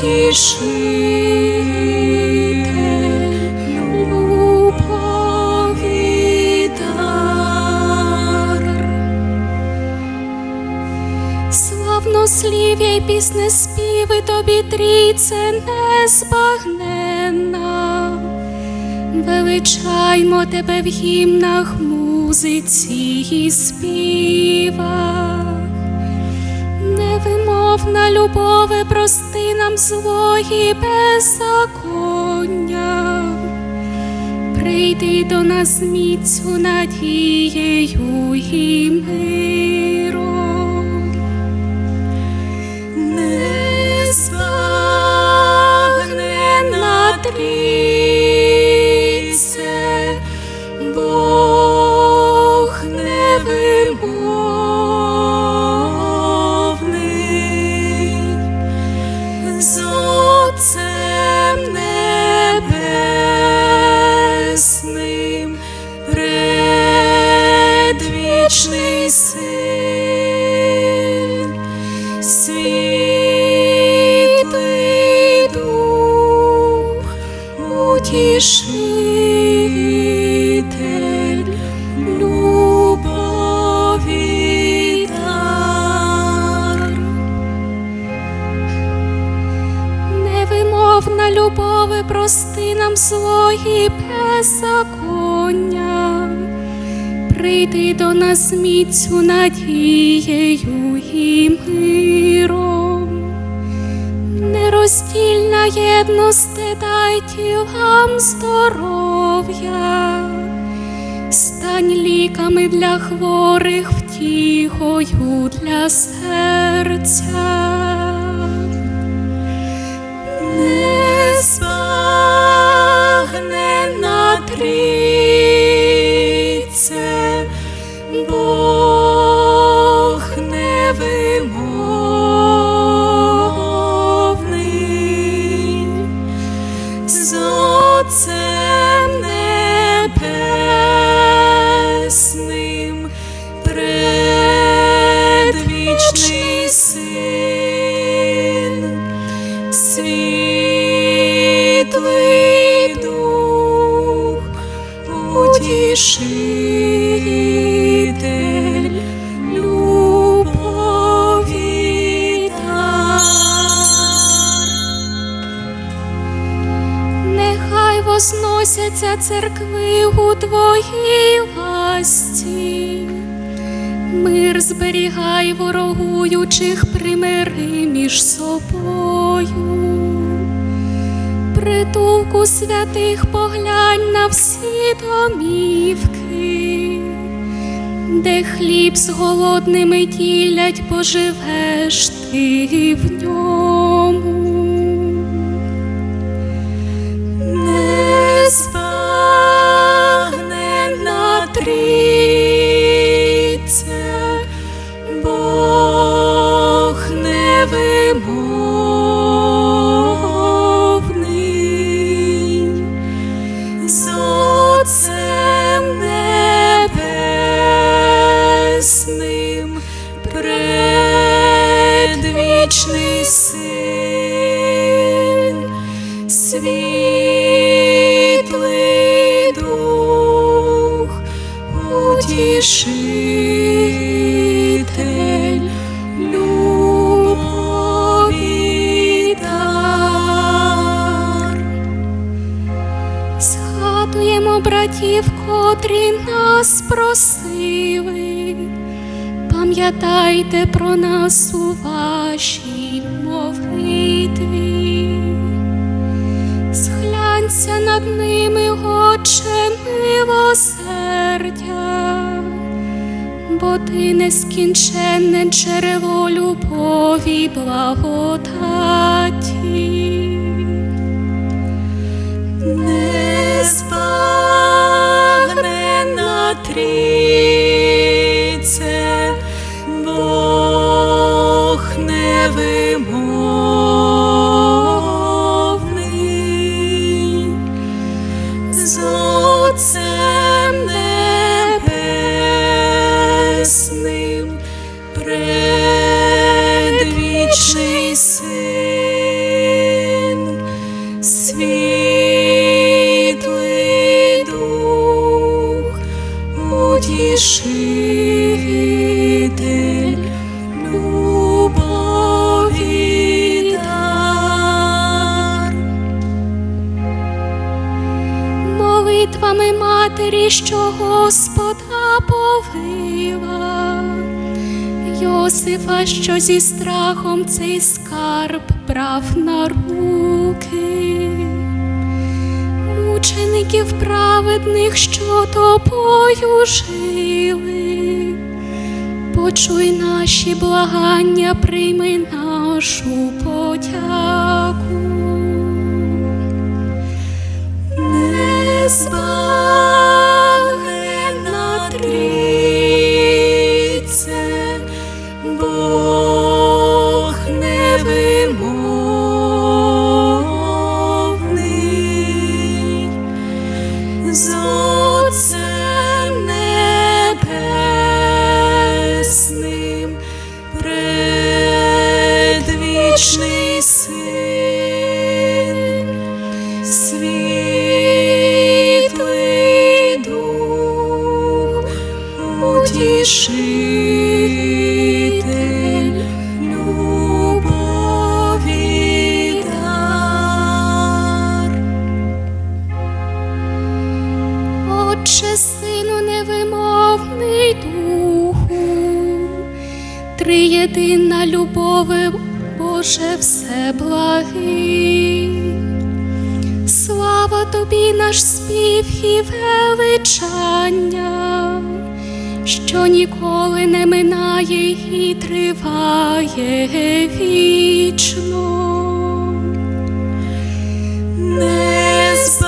Тішите, любові славно слів'я пісне співи тобі трійце незбагненна, величаймо тебе в гімнах музиці і співах. Невимовна любове, прости нам злої беззаконня. Прийди до нас міцю надією і миром. Злої беззаконня. Прийди до нас міцю надією і миром. Нероздільна єдності дай тілам здоров'я, стань ліками для хворих, втіхою для серця. Утішитель, любові. Нехай возносяться церкви у твоїй власті. Мир зберігай ворогуючих, примири між собою. Притулку святих поглянь на всі домівки, де хліб з голодними ділять, поживеш ти в ньому. Незбагненна трійце, просили. Пам'ятайте про нас у вашій молитві. Сглянься над ними, Отче милосердя, бо ти нескінченне джерело любові благодаті. Отцем Небесним, предвічний син, світлий дух, утішитель, матері, що Господа повила. Йосифа, що зі страхом цей скарб брав на руки, мучеників праведних, що тобою жили, почуй наші благання, прийми нашу подяку. Незбагненна Трійце, Бог невимовний, триєдина любове, Боже, все благий. Слава тобі, наш спів і величання, що ніколи не минає і триває вічно. Незбагненна